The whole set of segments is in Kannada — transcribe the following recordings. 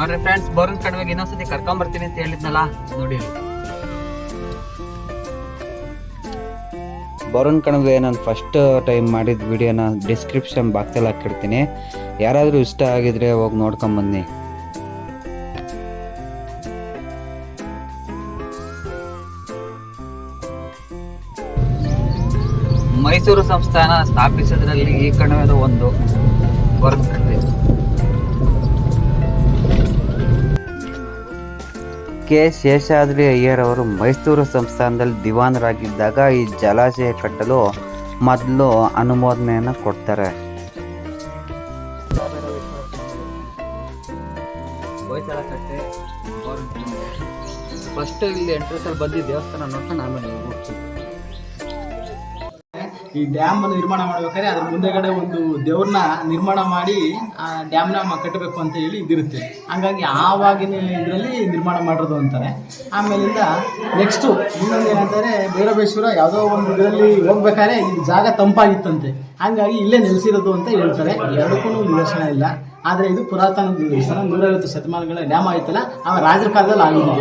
ನೋಡ್ರಿ ಫ್ರೆಂಡ್ಸ್ ಬರೋನ್ ಕಣಿವೆಗೆ ಇನ್ನೊಂದ್ಸತಿ ಕರ್ಕೊಂಡ್ ಬರ್ತೀನಿ ಅಂತ ಹೇಳಿದ್ನಲ್ಲ ನೋಡಿ. ಬರೋನ್ ಬರುಣ್ ಕಣಿವೆ ನಾನು ಫಸ್ಟ್ ಟೈಮ್ ಮಾಡಿದ ವಿಡಿಯೋನ ಡಿಸ್ಕ್ರಿಪ್ಷನ್ ಬಾಕ್ಸಲ್ಲಿ ಹಾಕಿರ್ತೀನಿ. ಯಾರಾದರೂ ಇಷ್ಟ ಆಗಿದ್ರೆ ಹೋಗಿ ನೋಡ್ಕೊಂಬನ್ನಿ ಮೈಸೂರು ಸಂಸ್ಥಾನ ಸ್ಥಾಪಿಸಿದ್ರಲ್ಲಿ ಈ ಕಣಿವೆದು ಒಂದು ಬೋರನ್ ಕೆ ಶೇಷಾದ್ರಿ ಅಯ್ಯರ್ ಅವರು ಮೈಸೂರು ಸಂಸ್ಥಾನದಲ್ಲಿ ದಿವಾನರಾಗಿದ್ದಾಗ ಈ ಜಲಾಶಯ ಕಟ್ಟಲು ಮೊದಲು ಅನುಮೋದನೆಯನ್ನು ಕೊಡ್ತಾರೆ. ಫಸ್ಟ್ ಇಲ್ಲಿ ಎಂಟ್ರೆಸ್ ಅಲ್ಲಿ ಬಂದು ದೇವಸ್ಥಾನ ನೋಡ್ಕೊಂಡು ಆಮೇಲೆ ಹೋಗ್ತೀವಿ ಈ ಡ್ಯಾಮ್ ಅನ್ನು ನಿರ್ಮಾಣ ಮಾಡ್ಬೇಕಾದ್ರೆ ಅದ್ರ ಮುಂದೆಗಡೆ ಒಂದು ದೇವ್ರನ್ನ ನಿರ್ಮಾಣ ಮಾಡಿ ಆ ಡ್ಯಾಮ್ನ ಕಟ್ಟಬೇಕು ಅಂತ ಹೇಳಿ ಇದಿರುತ್ತೆ. ಹಂಗಾಗಿ ಆವಾಗಿನ ಇದರಲ್ಲಿ ನಿರ್ಮಾಣ ಮಾಡಿರೋದು ಅಂತಾರೆ. ಆಮೇಲಿಂದ ನೆಕ್ಸ್ಟು ಇನ್ನೊಂದು ಏನಂತಾರೆ, ಭೈರವೇಶ್ವರ ಯಾವುದೋ ಒಂದು ಇದರಲ್ಲಿ ಹೋಗ್ಬೇಕಾದ್ರೆ ಈ ಜಾಗ ತಂಪಾಗಿತ್ತಂತೆ. ಹಂಗಾಗಿ ಇಲ್ಲೇ ನೆಲೆಸಿರೋದು ಅಂತ ಹೇಳ್ತಾರೆ. ಎರಡಕ್ಕೂ ನಿದರ್ಶನ ಇಲ್ಲ. ಆದರೆ ಇದು ಪುರಾತನ ದೇವಸ್ಥಾನ, ನೂರೈವತ್ತು ಶತಮಾನಗಳ ಡ್ಯಾಮ್ ಆಯ್ತಲ್ಲ ಆ ರಾಜರ ಕಾಲದಲ್ಲಿ ಆಗಿದ್ದು.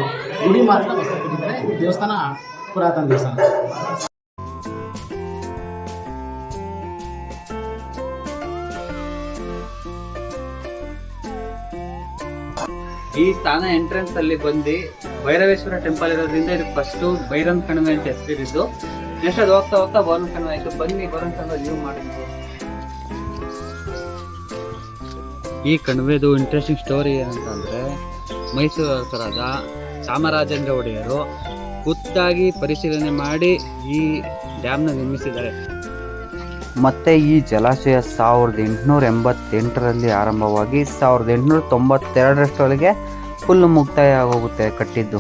ಗುಡಿ ಮಾತ್ರ ಹೊಸ ದೇವಸ್ಥಾನ ಪುರಾತನ ದೇವಸ್ಥಾನ. ಈ ಸ್ಥಾನ ಎಂಟ್ರೆನ್ಸ್ ಅಲ್ಲಿ ಬಂದು ಭೈರವೇಶ್ವರ ಟೆಂಪಲ್ ಇರೋದ್ರಿಂದ ಇದು ಫಸ್ಟ್ ಭೈರನ್ ಕಣಿವೆ ಅಂತ ಹೆಸರಿದ್ದು. ನೆಕ್ಸ್ಟ್ ಅದು ಹೋಗ್ತಾ ಹೋಗ್ತಾ ಬೋರನ್ ಕಣಿವೆ ಆಯ್ತು. ಬನ್ನಿ ಬೋರನ್ ಕಣಿವೆ ವ್ಯೂ ಮಾಡಿದ್ವಿ ಈ ಕಣಿವೆದು ಇಂಟ್ರೆಸ್ಟಿಂಗ್ ಸ್ಟೋರಿ ಏನಂತಂದ್ರೆ ಮೈಸೂರು ಅರಸರಾದ ಚಾಮರಾಜೇಂದ್ರ ಒಡೆಯರು ಖುದ್ದಾಗಿ ಪರಿಶೀಲನೆ ಮಾಡಿ ಈ ಡ್ಯಾಮ್ನ ನಿರ್ಮಿಸಿದ್ದಾರೆ. ಮತ್ತೆ ಈ ಜಲಾಶಯ ಸಾವಿರದ ಎಂಟುನೂರ ಎಂಬತ್ತೆಂಟರಲ್ಲಿ ಆರಂಭವಾಗಿ ಸಾವಿರದ ಎಂಟುನೂರ ತೊಂಬತ್ತೆರಡರಷ್ಟರೊಳಗೆ ಫುಲ್ ಮುಕ್ತಾಯ ಆಗೋಗುತ್ತೆ ಕಟ್ಟಿದ್ದು.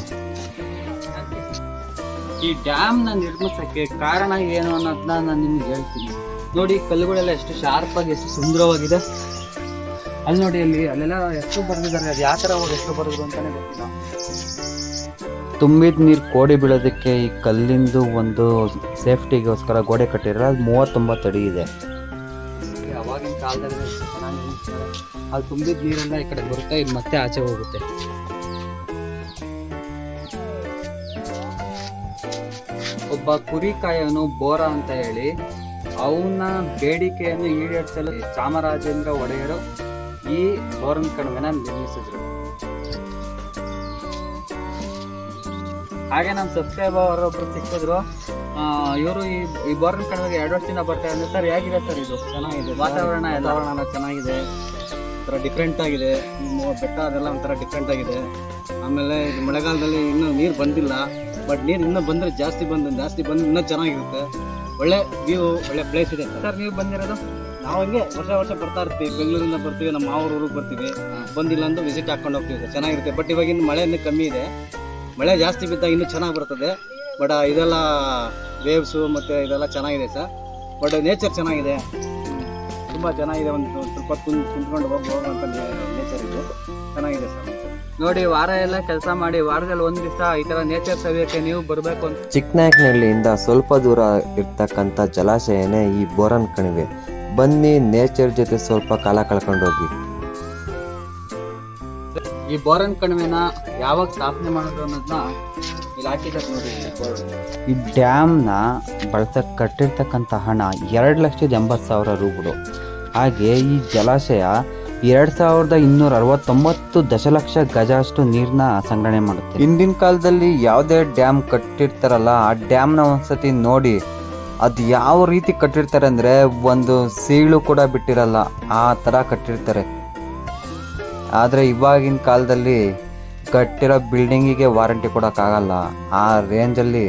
ಈ ಡ್ಯಾಮ್ನ ನಿರ್ಮಿಸೋಕ್ಕೆ ಕಾರಣ ಏನು ಅನ್ನೋದನ್ನ ನಾನು ನಿಮ್ಗೆ ಹೇಳ್ತೀನಿ. ನೋಡಿ, ಕಲ್ಲುಗಳೆಲ್ಲ ಎಷ್ಟು ಶಾರ್ಪಾಗಿ ಎಷ್ಟು ಸುಂದರವಾಗಿದೆ. ಅಲ್ಲಿ ನೋಡಿ, ಅಲ್ಲಿ ಅಲ್ಲೆಲ್ಲ ಎಷ್ಟು ಬರೆದಿದ್ದಾರೆ, ಅದು ಯಾವ ಥರ ಎಷ್ಟು ಬರೆದ್ರು ಅಂತಲೇ ಗೊತ್ತಿಲ್ಲ. ತುಂಬಿದ ನೀರು ಕೋಡಿ ಬೀಳೋದಕ್ಕೆ ಈ ಕಲ್ಲಿಂದು ಒಂದು ಸೇಫ್ಟಿಗೋಸ್ಕರ ಗೋಡೆ ಕಟ್ಟಿರೋ ಅದು ಮೂವತ್ತೊಂಬತ್ತು ಅಡಿ ಇದೆ. ಅವಾಗಿನ ಕಾಲದಲ್ಲಿ ಅದು ತುಂಬಿದ ನೀರೆಲ್ಲ ಈ ಕಡೆ ಬರುತ್ತೆ, ಇದು ಮತ್ತೆ ಆಚೆ ಹೋಗುತ್ತೆ? ಒಬ್ಬ ಕುರಿ ಕಾಯೋನು ಬೋರ ಅಂತ ಹೇಳಿ, ಅವನ ಬೇಡಿಕೆಯನ್ನು ಈಡೇರಿಸಲು ಚಾಮರಾಜೇಂದ್ರ ಒಡೆಯರು ಈ ಬೋರನ್ ಕಣಿವೆನ ನಿರ್ಮಿಸಿದ್ರು. ಹಾಗೆ ನಮ್ಮ ಸಬ್ಸ್ಕ್ರೈಬರ್ ಒಬ್ಬರು ಸಿಕ್ಕಿದ್ರು. ಇವರು ಈ ಈ ಬೋರ್ನ ಕಣಿವೆಗೆ ಎರಡು ವರ್ಷದಿಂದ ಬರ್ತಾ ಇದ್ದಾರೆ. ಸರ್ ಹೇಗಿದೆ ಸರ್ ಇದು? ಚೆನ್ನಾಗಿದೆ. ವಾತಾವರಣ ಎಲ್ಲ? ವಾತಾವರಣ ಚೆನ್ನಾಗಿದೆ. ಒಂಥರ ಡಿಫ್ರೆಂಟ್ ಆಗಿದೆ. ಬೆಟ್ಟ ಅದೆಲ್ಲ ಒಂಥರ ಡಿಫ್ರೆಂಟ್ ಆಗಿದೆ. ಆಮೇಲೆ ಇದು ಮಳೆಗಾಲದಲ್ಲಿ ಇನ್ನೂ ನೀರು ಬಂದಿಲ್ಲ. ಬಟ್ ನೀರು ಇನ್ನೂ ಬಂದರೆ ಜಾಸ್ತಿ ಬಂದು ಜಾಸ್ತಿ ಬಂದು ಇನ್ನೂ ಚೆನ್ನಾಗಿರುತ್ತೆ. ಒಳ್ಳೆ ವ್ಯೂ ಒಳ್ಳೆ ಪ್ಲೇಸ್ ಇದೆ. ಸರ್ ನೀವು ಬಂದಿರೋದು? ನಾವು ಹಂಗೆ ವರ್ಷ ವರ್ಷ ಬರ್ತಾ ಇರ್ತೀವಿ. ಬೆಂಗಳೂರಿಂದ ಬರ್ತೀವಿ ನಮ್ಮ ಮಾವೂರು ಊರಿಗೆ ಬರ್ತೀವಿ. ಬಂದಿಲ್ಲ ಅಂದು ವಿಸಿಟ್ ಹಾಕೊಂಡು ಹೋಗ್ತೀವಿ ಸರ್. ಚೆನ್ನಾಗಿರುತ್ತೆ. ಬಟ್ ಇವಾಗ ಇನ್ನು ಮಳೆ ಇನ್ನೂ ಕಮ್ಮಿ ಇದೆ. ಮಳೆ ಜಾಸ್ತಿ ಬಿದ್ದಾಗ ಇನ್ನೂ ಚೆನ್ನಾಗಿ ಬರ್ತದೆ. ಬಟ್ ಇದೆಲ್ಲ ವೇವ್ಸು ಮತ್ತು ಇದೆಲ್ಲ ಚೆನ್ನಾಗಿದೆ ಸರ್. ಬಟ್ ನೇಚರ್ ಚೆನ್ನಾಗಿದೆ. ತುಂಬ ಚೆನ್ನಾಗಿದೆ ಒಂದು ಸ್ವಲ್ಪ ಕುಂತ್ ಕುಂತ್ಕೊಂಡು ಹೋಗಿ ಹೋಗುವಂಥ ನೇಚರ್ ಇದು. ಚೆನ್ನಾಗಿದೆ ಸರ್. ನೋಡಿ ವಾರ ಎಲ್ಲ ಕೆಲಸ ಮಾಡಿ ವಾರದಲ್ಲಿ ಒಂದು ದಿವಸ ಈ ಥರ ನೇಚರ್ ಸವಿಯಕ್ಕೆ ನೀವು ಬರಬೇಕು ಅಂತ ಚಿಕ್ಕನಾಯಕನಹಳ್ಳಿಯಿಂದ ಸ್ವಲ್ಪ ದೂರ ಇರ್ತಕ್ಕಂಥ ಜಲಾಶಯನೇ ಈ ಬೋರನ್ ಕಣಿವೆ. ಬನ್ನಿ ನೇಚರ್ ಜೊತೆ ಸ್ವಲ್ಪ ಕಾಲ ಕಳ್ಕೊಂಡು ಹೋಗಿ ಈ ಬೋರನ್ ಕಣಿವೆನ ಯಾವಾಗ ಸ್ಥಾಪನೆ ಮಾಡೋದು ಅನ್ನೋದನ್ನ ಇಲ್ಲಿ ಹಾಕಿದ್ದಾರೆ ನೋಡಿ ಇಲ್ಲಿ ಬೋರ್ಡ್. ಈ ಡ್ಯಾಮ್ನ ಬಳಸಕ್ಕೆ ಕಟ್ಟಿರ್ತಕ್ಕಂಥ ಹಣ ಎರಡು ಲಕ್ಷದ ಎಂಬತ್ತು ಸಾವಿರ ರೂಗಳು. ಹಾಗೆ ಈ ಜಲಾಶಯ ಎರಡು ಸಾವಿರದ ಇನ್ನೂರ ಅರವತ್ತೊಂಬತ್ತು ದಶಲಕ್ಷ ಗಜ ಅಷ್ಟು ನೀರನ್ನ ಸಂಗ್ರಹಣೆ ಮಾಡುತ್ತೆ. ಹಿಂದಿನ ಕಾಲದಲ್ಲಿ ಯಾವುದೇ ಡ್ಯಾಮ್ ಕಟ್ಟಿರ್ತಾರಲ್ಲ ಆ ಡ್ಯಾಮ್ನ ಒಂದ್ಸತಿ ನೋಡಿ ಅದು ಯಾವ ರೀತಿ ಕಟ್ಟಿರ್ತಾರೆ ಅಂದರೆ ಒಂದು ಸೀಳು ಕೂಡ ಬಿಟ್ಟಿರಲ್ಲ ಆ ಥರ ಕಟ್ಟಿರ್ತಾರೆ. ಆದರೆ ಇವಾಗಿನ ಕಾಲದಲ್ಲಿ ಕಟ್ಟಿರೋ ಬಿಲ್ಡಿಂಗಿಗೆ ವಾರಂಟಿ ಕೊಡೋಕ್ಕಾಗಲ್ಲ. ಆ ರೇಂಜಲ್ಲಿ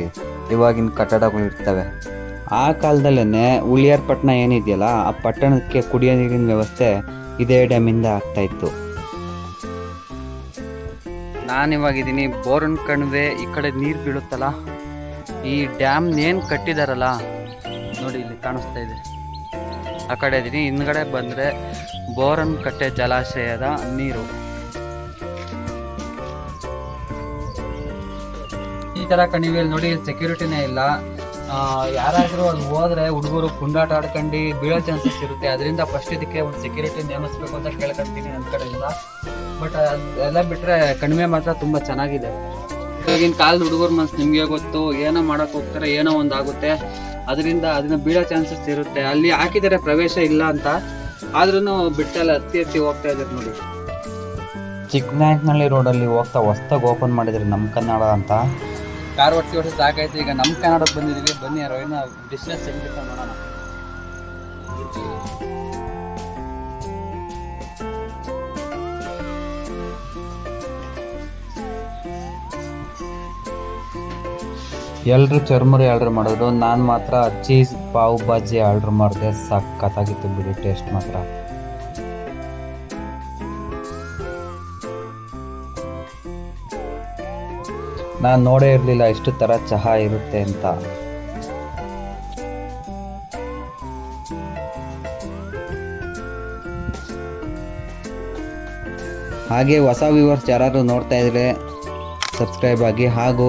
ಇವಾಗಿನ ಕಟ್ಟಡಗಳು ಇರ್ತವೆ. ಆ ಕಾಲದಲ್ಲೇ ಉಳಿಯಾರ್ ಪಟ್ಟಣ ಏನಿದೆಯಲ್ಲ, ಆ ಪಟ್ಟಣಕ್ಕೆ ಕುಡಿಯೋ ನೀರಿನ ವ್ಯವಸ್ಥೆ ಇದೇ ಡ್ಯಾಮಿಂದ ಆಗ್ತಾಯಿತ್ತು ನಾನಿವಾಗಿದ್ದೀನಿ ಬೋರನ್ ಕಣಿವೆ, ಈ ಕಡೆ ನೀರು ಬೀಳುತ್ತಲ್ಲ, ಈ ಡ್ಯಾಮ್ನೇನು ಕಟ್ಟಿದಾರಲ್ಲ, ನೋಡಿ ಇಲ್ಲಿ ಕಾಣಿಸ್ತಾ ಇದೆ. ಆ ಕಡೆ ಇದ್ದೀನಿ. ಹಿಂದ್ಗಡೆ ಬಂದರೆ ಬೋರನ್ ಕಟ್ಟೆ ಜಲಾಶಯದ ನೀರು. ಈ ಥರ ಕಣಿವೆಯಲ್ಲಿ ನೋಡಿ ಸೆಕ್ಯೂರಿಟಿನೇ ಇಲ್ಲ. ಯಾರಾದರೂ ಅಲ್ಲಿ ಹೋದ್ರೆ ಹುಡುಗರು ಕುಂಡಾಟ ಆಡ್ಕೊಂಡು ಬೀಳೋ ಚಾನ್ಸಸ್ ಇರುತ್ತೆ. ಅದರಿಂದ ಫಸ್ಟ್ ಇದಕ್ಕೆ ಒಂದು ಸೆಕ್ಯೂರಿಟಿ ನೇಮಿಸ್ಬೇಕು ಅಂತ ಕೇಳ್ಕೊಂತೀನಿ ನನ್ನ ಕಡೆಯಿಂದ. ಬಟ್ ಅದೆಲ್ಲ ಬಿಟ್ಟರೆ ಕಣಿವೆ ಮಾತ್ರ ತುಂಬ ಚೆನ್ನಾಗಿದೆ. ಈಗಿನ ಕಾಲದ ಹುಡುಗರ ಮನ್ಸು ನಿಮಗೆ ಗೊತ್ತು, ಏನೋ ಮಾಡೋಕ್ಕೆ ಹೋಗ್ತಾರೆ, ಏನೋ ಒಂದು ಆಗುತ್ತೆ. ಅದರಿಂದ ಅದನ್ನ ಬೀಳೋ ಚಾನ್ಸಸ್ ಇರುತ್ತೆ. ಅಲ್ಲಿ ಹಾಕಿದರೆ ಪ್ರವೇಶ ಇಲ್ಲ ಅಂತ. ಆದ್ರೂ ಬಿಟ್ಟಲ್ಲ ಹತ್ತಿ ಹತ್ತಿ ಹೋಗ್ತಾ ಇದ್ದಾರೆ ನೋಡಿ. ಚಿಕ್ಕನಾಯಕನಹಳ್ಳಿ ರೋಡಲ್ಲಿ ಹೋಗ್ತಾ ಹೊಸ್ದಾಗಿ ಓಪನ್ ಮಾಡಿದ್ರು ನಮ್ಮ ಕನ್ನಡ ಅಂತ. ಕಾರ್ ಒಟ್ಟಿ ವರ್ಷ ಸಾಕಾಯ್ತು. ಈಗ ನಮ್ಮ ಕನ್ನಡಕ್ಕೆ ಬಂದಿದ್ದೀವಿ. ಬನ್ನಿ ರೋಹಿನ ಬಿಸ್ನೆಸ್ ಹೆಂಗಿತ್ತ ನೋಡೋಣ. ಎಲ್ಲರೂ ಚರ್ಮರಿ ಆರ್ಡ್ರ್ ಮಾಡಿದ್ರು ನಾನು ಮಾತ್ರ ಚೀಸ್ ಪಾವ್ ಬಾಜಿ ಆರ್ಡ್ರ್ ಮಾಡಿದೆ. ಸಖತ್ತಾಗಿತ್ತು ಬಿಡಿ, ಟೇಸ್ಟ್ ಮಾತ್ರ. ನಾನು ನೋಡೇ ಇರಲಿಲ್ಲ ಇಷ್ಟು ಥರ ಚಹಾ ಇರುತ್ತೆ ಅಂತ. ಹಾಗೆ ಹೊಸ ವ್ಯೂವರ್ಸ್ ಯಾರಾದರೂ ನೋಡ್ತಾ ಇದ್ರೆ ಸಬ್ಸ್ಕ್ರೈಬ್ ಆಗಿ ಹಾಗೂ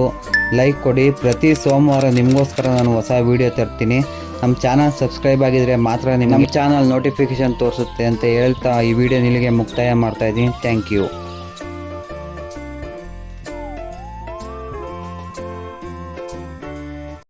ಲೈಕ್ ಕೊಡಿ. ಪ್ರತಿ ಸೋಮವಾರ ನಿಮಗೋಸ್ಕರ ನಾನು ಹೊಸ ವೀಡಿಯೋ ತರ್ತೀನಿ. ನಮ್ಮ ಚಾನಲ್ ಸಬ್ಸ್ಕ್ರೈಬ್ ಆಗಿದರೆ ಮಾತ್ರ ನಿಮ್ಮ ಚಾನಲ್ ನೋಟಿಫಿಕೇಶನ್ ತೋರಿಸುತ್ತೆ ಅಂತ ಹೇಳ್ತಾ ಈ ವಿಡಿಯೋ ನಿಲ್ಲಿಗೆ ಮುಕ್ತಾಯ ಮಾಡ್ತಾ ಇದ್ದೀನಿ. Thank you